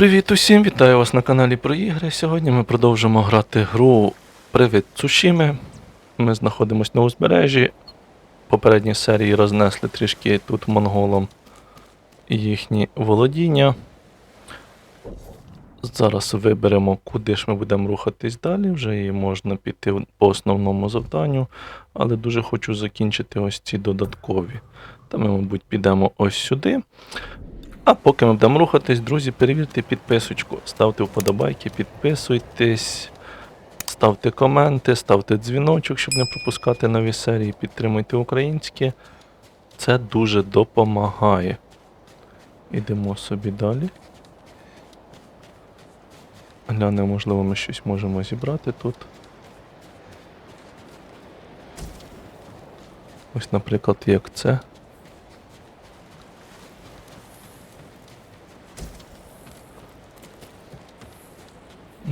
Привіт усім, вітаю вас на каналі про ігри. Сьогодні ми продовжимо грати гру Привід Цушіми. Ми знаходимося на узбережжі. В попередній серії рознесли трішки тут монголам їхні володіння. Зараз виберемо, куди ж ми будемо рухатись далі. Вже і можна піти по основному завданню, але дуже хочу закінчити ось ці додаткові. Та ми, мабуть, підемо ось сюди. А поки ми будемо рухатись, друзі, перевірте підписочку. Ставте вподобайки, підписуйтесь, ставте коменти, ставте дзвіночок, щоб не пропускати нові серії. Підтримуйте українське. Це дуже допомагає. Ідемо собі далі. Глянемо, можливо, ми щось можемо зібрати тут. Ось, наприклад, як це.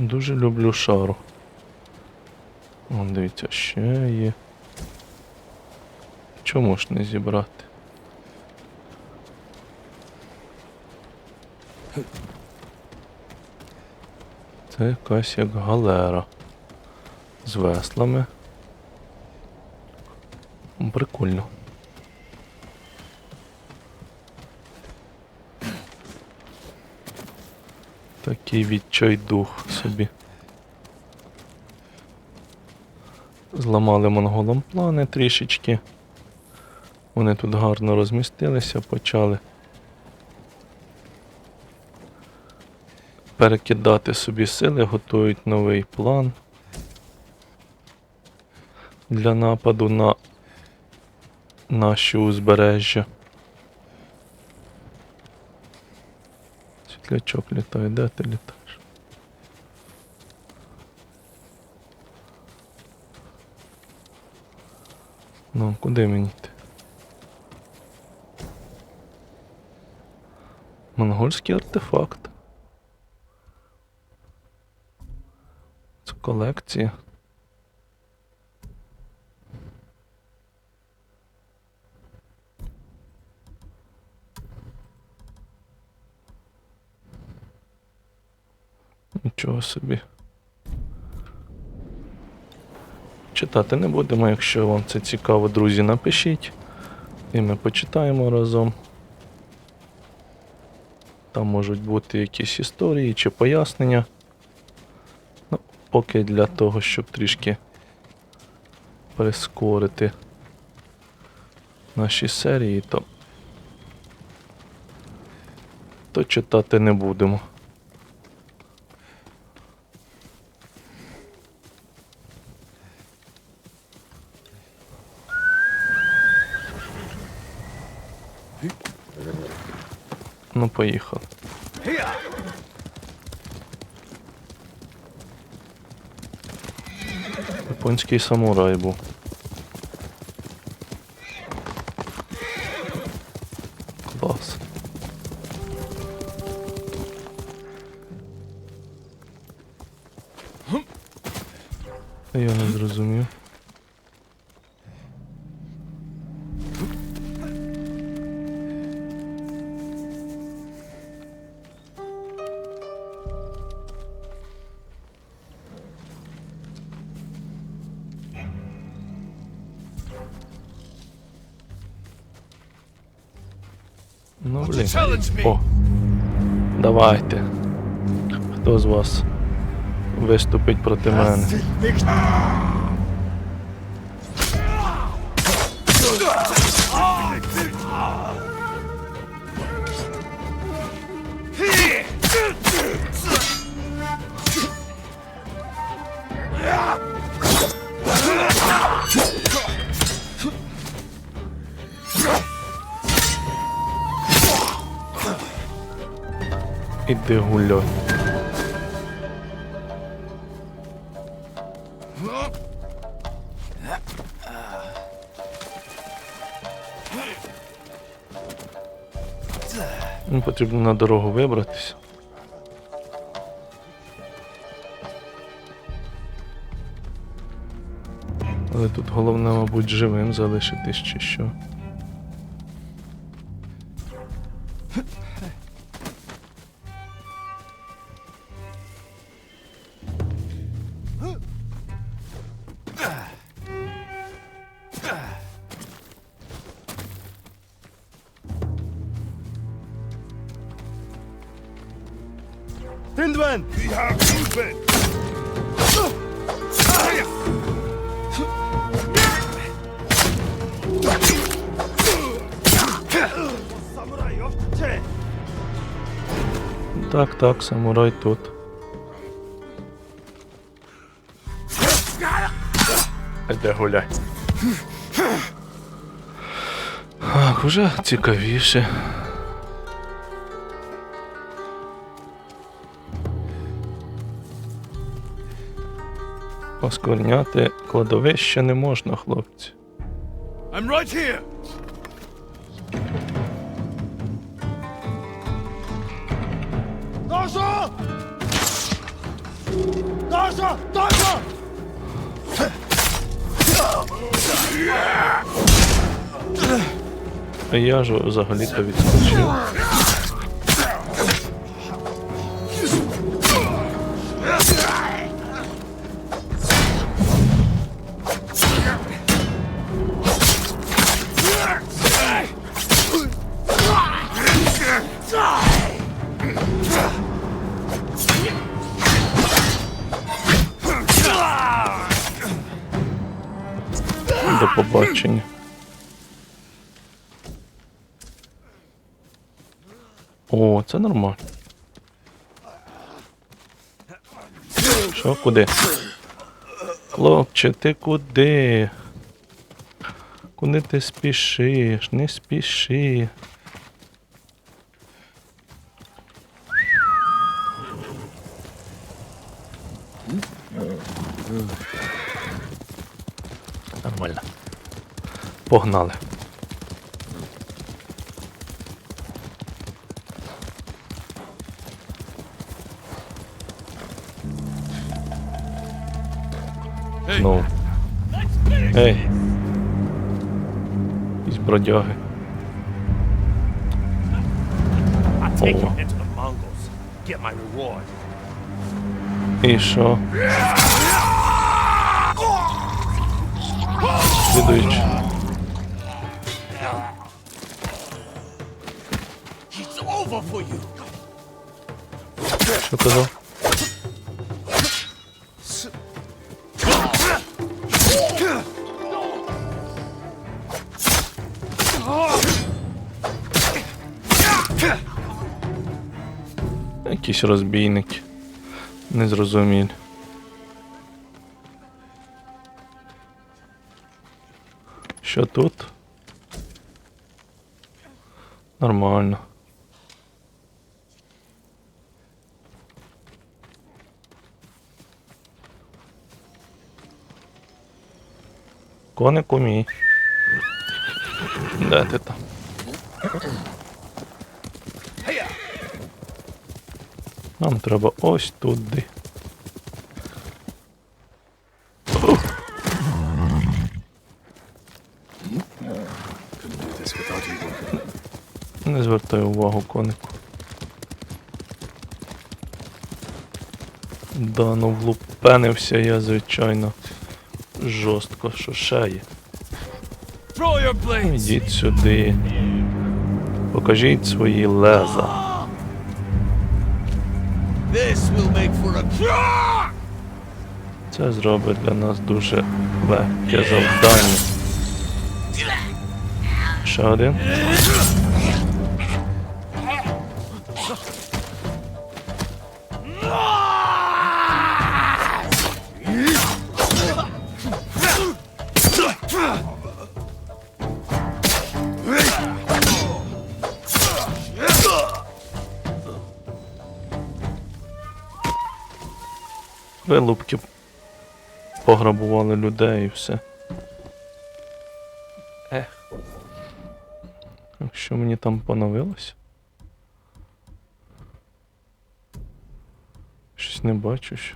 Дуже люблю шару. Вон, дивіться, ще є. Чому ж не зібрати? Це якась як галера. З веслами. Прикольно. Такий відчайдух собі. Зламали монголам плани трішечки. Вони тут гарно розмістилися, почали перекидати собі сили, готують новий план для нападу на наші узбережжя. Світлячок літає, де ти літаєш? Ну, куди мені йти? Монгольський артефакт. Це колекція. Нічого собі. Читати не будемо, якщо вам це цікаво, друзі, напишіть. І ми почитаємо разом. Там можуть бути якісь історії чи пояснення. Ну, поки для того, щоб трішки прискорити наші серії, то, то читати не будемо. Ну, поїхали. Японський самурай був. Ну, блін. О. Давайте. Хто з вас виступить проти мене? Іди гуляй. Ну, потрібно на дорогу вибратися. Але тут головне, мабуть, живим залишитись чи що. Так, так, самурай тут. Іде гуляй. Ах, уже цікавіше. Оскверняти кладовище не можна, хлопці. I'm right here! Dasha! Dasha! А я ж взагалі-то відскочив. Що, куди? Хлопче, ти куди? Куди ти спішиш? Не спіши. Нормально. Погнали. Mongols. Get my reward. І що? Слідуючи. It's over for you! Що казав? Якісь розбійники. Незрозумілі. Що тут? Нормально. Конику мій. Де ти там? Нам треба ось туди. Не звертай увагу конику. Да, ну влупенився я, звичайно. Жорстко, що blades! Ідіть сюди. Покажіть свої леза. Це зробить для нас дуже легке завдання. Ще один. Вилупки пограбували людей і все. Ех. Що мені там поновилось? Щось не бачу. Що.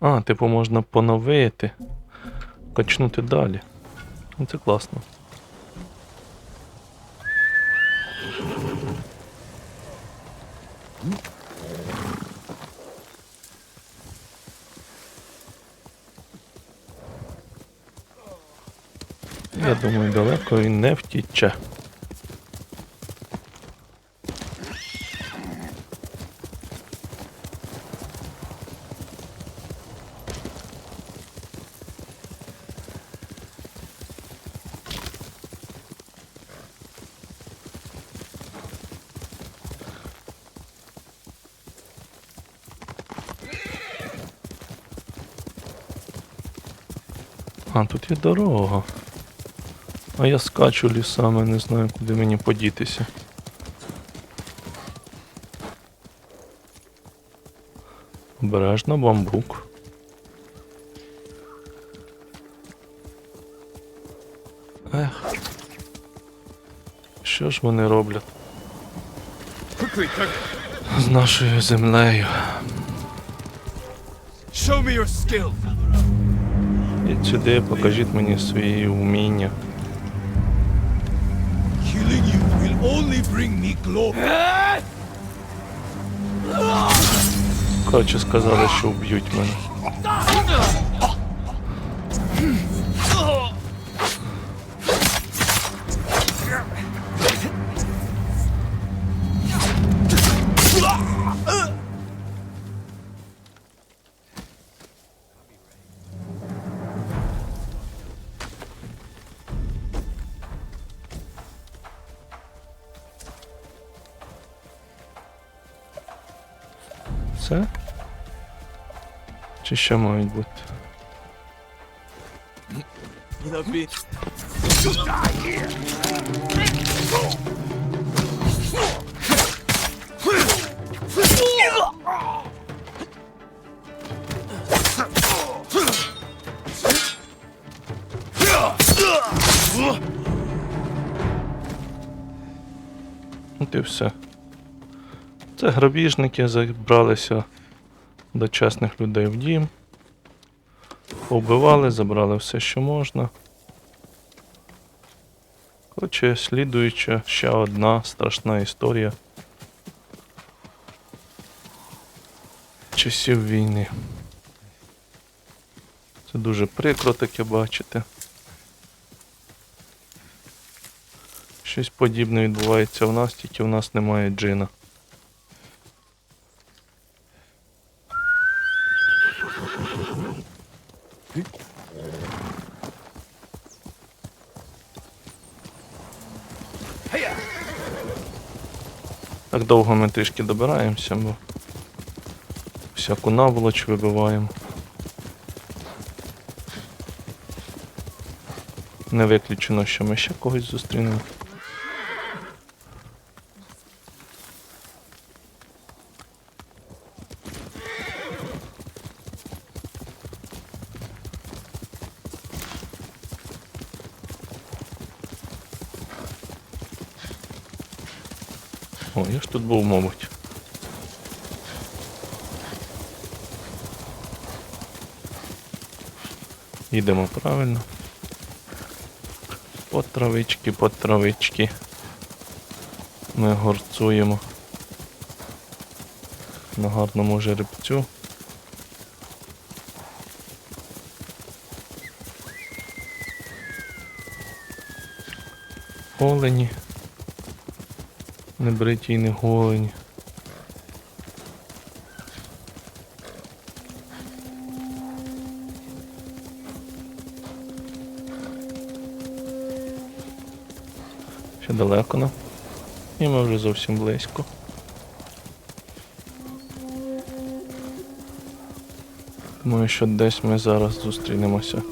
А, типу можна поновити. Качнути далі. Ну це класно. Я думаю, далеко він не втіче. А, тут є дорога. А я скачу лісами, не знаю, куди мені подітися. Обережно бамбук. Ех. Що ж вони роблять з нашою землею? Show me your skill. Ідіть сюди, покажіть мені свої вміння. Bring me glory. Коротше, сказали, що вб'ють мене. Чи ще мають бути? От і все. Це грабіжники забралися до чесних людей в дім. Повбивали, забрали все, що можна. Коротше, слідуюча ще одна страшна історія часів війни. Це дуже прикро таке бачити. Щось подібне відбувається в нас, тільки в нас немає джина. Так довго ми трішки добираємося, бо всяку наволоч вибиваємо. Не виключено, що ми ще когось зустрінемо. Був, мабуть. Їдемо правильно. По травички, по травички. Ми горцуємо. На гарному жеребцю. Олені. Не бриті і не голені. Ще далеко нам. І ми вже зовсім близько. Думаю, що десь ми зараз зустрінемося.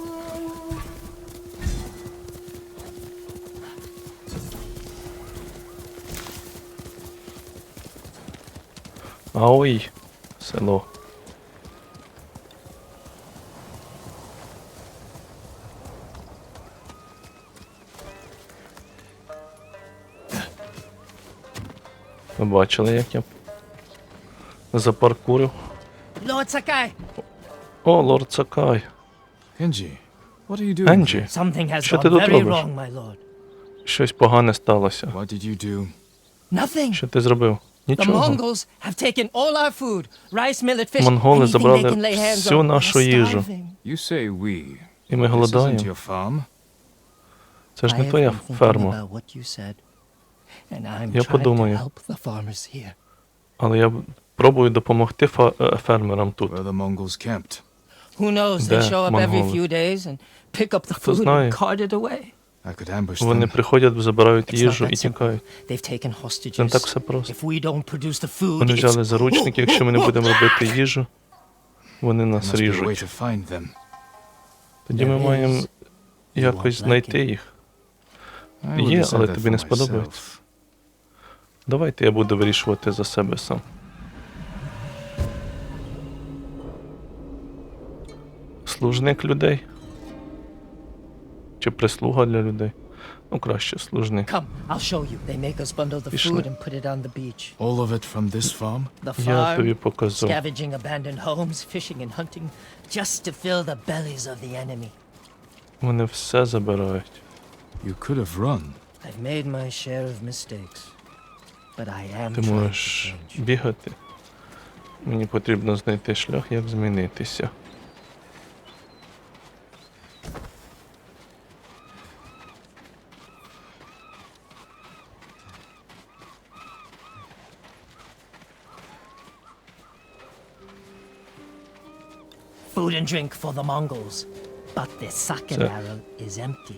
А ой, село. Ви бачили, як я запаркурив? Lord Sakai, О, лорд Сакай. Genji, what are you doing? Енджі, something has Що gone ти тут very робиш? wrong, my lord. щось погане сталося. What did you do? Nothing. Що ти зробив? The Нічого. Mongols have taken all our food, rice, millet, fish, Монголи anything they can lay hands всю on. нашу We're їжу. starving. You say we. І ми This isn't голодаємо. your farm. Це ж I не have твоя been thinking ферма. about what you said, and I'm Я trying to подумаю. help the farmers here. Але я пробую допомогти фа- е, фермерам тут. Where the Mongols camped. Who knows? They Де show up every монголи? few days and pick up the Хто food знає? and cart it away. Вони приходять, забирають їжу і тікають. Це не так все просто. Вони взяли заручники, якщо ми не будемо робити їжу, вони нас ріжуть. Тоді ми маємо якось знайти їх. Є, але тобі не сподобається. Давайте я буду вирішувати за себе сам. Служник людей? Чи прислуга для людей? Ну, краще служник. Come, I'll show you. They make us bundle the Пішли. food and put it on the beach. All of it from this farm? The Я тобі farm, показав. scavenging abandoned homes, fishing and hunting, just to fill the bellies of the enemy. Вони все забирають. You could have run. I've made my share of mistakes, but I am Ти trying to можеш change. бігати. Мені потрібно знайти шлях, як змінитися. Food and drink for the Mongols, but the sake So- barrel is empty.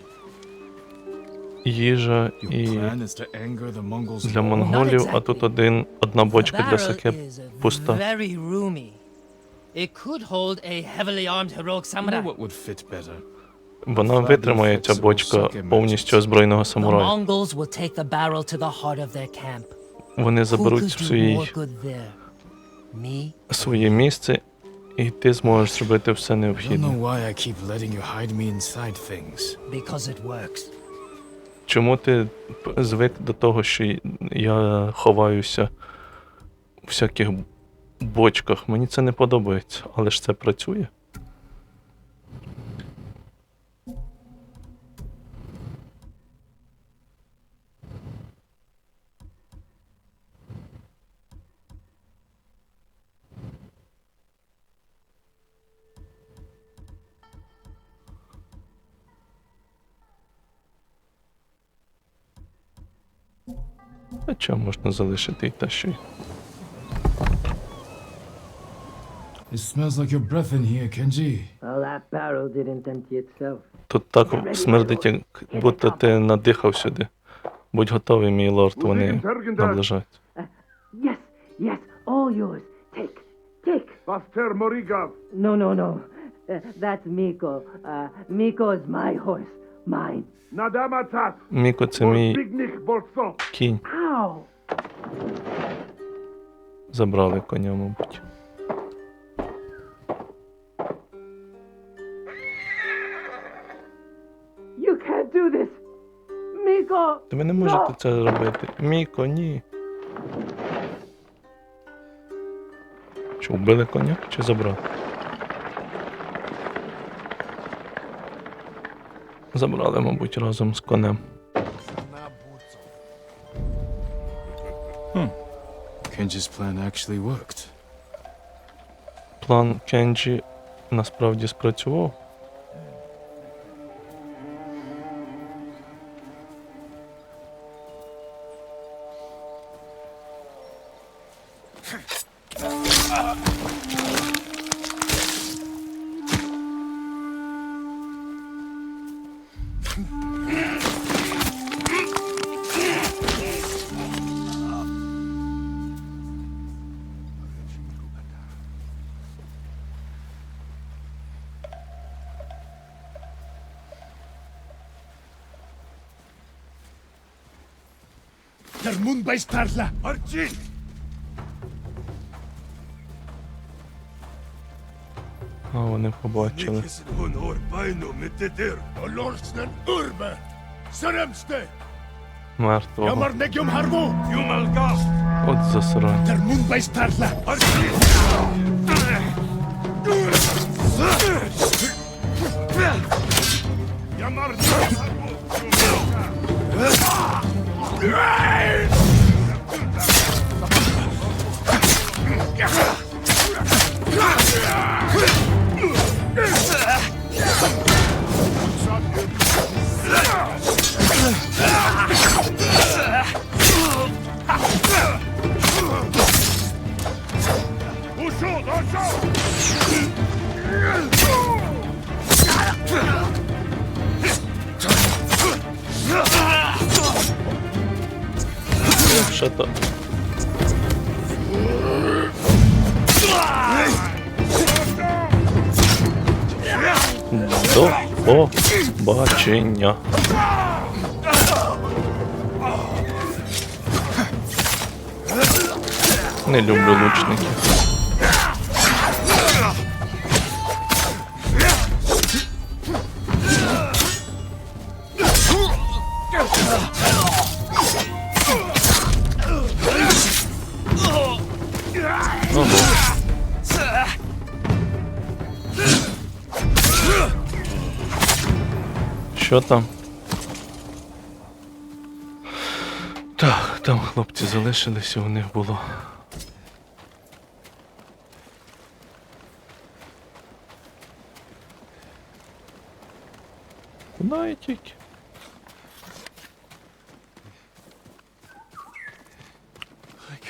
Їжа Your і plan is to anger the Mongols. для more? монголів, а exactly. тут один, одна бочка the для barrel саке is пуста. very roomy. It could hold a heavily armed heroic You know samurai. what would fit better? Вона витримає ця бочка повністю озброєного The самурая. Mongols will take the barrel to the heart of their camp. Вони Who заберуть could в do свій, more good there? Me? своє місце, і ти зможеш зробити все необхідне. Чому ти звик до того, що я ховаюся у всяких бочках? Мені це не подобається, але ж це працює. Хоча можна залишити і те, що й. It smells like your breath in here, Kenji. Well, that barrel didn't empty itself. Тут так смердить, як будто ти надихав сюди. Будь готовий, мій лорд, вони наближаються. Yes, yes, all yours. Take, take. Vaster Morigov. No, no, no. Uh, that's Miko. Uh, Miko is my horse. Mine. Nadamatat. Міко, це мій кінь. Ow! Забрали коня, мабуть. You can't do this. Miko! Та ви не можете це робити. Міко, ні. Що, вбили коня чи забрали? Забрали, мабуть, разом з конем. Kenji's plan actually worked. План Кенджі насправді спрацював. Termun Baistarla. Archie. А вони побачили. Nikis honor paino mitetir. Olorsnen urbe. Seremste. Мертвого. Yamar negium hargo. Yumalgas. От засрань. Termun Baistarla. Archie. Yamar Shut up. До побачення. Не люблю лучників. Що там? Так, там хлопці залишилися, у них було. Куди я тільки?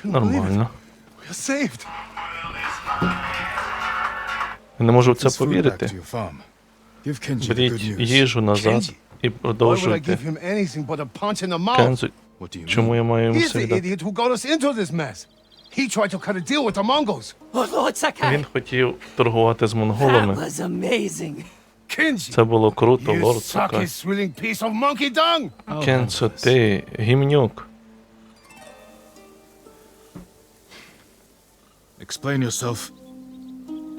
Нормально. Я не можу в це повірити. Беріть їжу назад і продовжуйте. Кензу, чому я маю йому всегда? Oh! Він хотів торгувати з монголами. Це було круто, лорд Сакай. Кенцо, ти гімнюк. Explain yourself.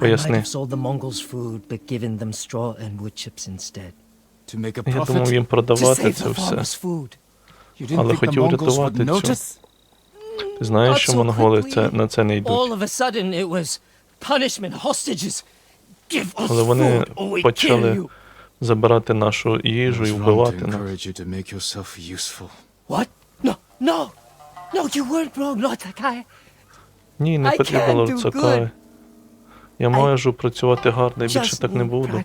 Поясни. have sold the Mongols food, but given them straw and wood chips instead. To make a Я думав profit? їм To продавати save це the все. farmers' food. You didn't Але think the хотів Mongols рятувати would цю. notice? Ти знаєш, що монголи це, на це не йдуть. All of a sudden, it was punishment, hostages. Give us Але вони food, or we kill почали you. забирати нашу їжу і вбивати нас. encourage you to make yourself useful. What? No, no, no! You weren't wrong, Lord Sakai. Ні, не потрібно can't лорд do Сакай. good. Я можу працювати гарно і більше так не буду.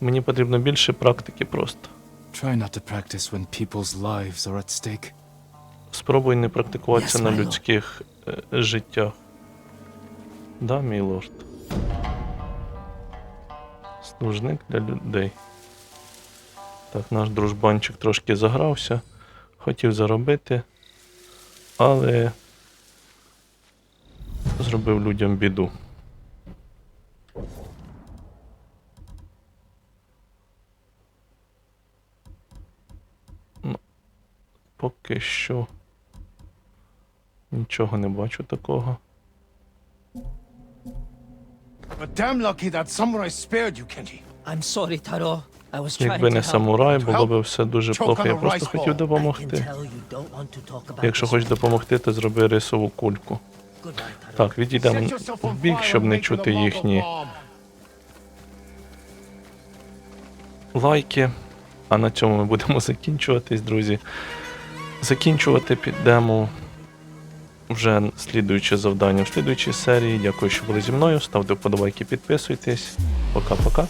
Мені потрібно більше практики просто. Try not to practice when people's lives are at stake. Спробуй не практикуватися Yes, на людських е, життях. Да, мій лорд. Служник для людей. Так, наш дружбанчик трошки загрався. Хотів заробити, але зробив людям біду. Поки що. Нічого не бачу такого. But damn lucky that samurai spared you, Kenji. I'm sorry, Taro. I was trying Якби не самурай, було Help. б все дуже плохо. Я просто хотів допомогти. Якщо хочеш допомогти, то зроби рисову кульку. Так, відійдемо в бік, щоб не чути їхні лайки. А на цьому ми будемо закінчуватись, друзі. Закінчувати підемо вже слідуюче завдання в слідуючій серії. Дякую, що були зі мною. Ставте вподобайки, підписуйтесь. Пока-пока.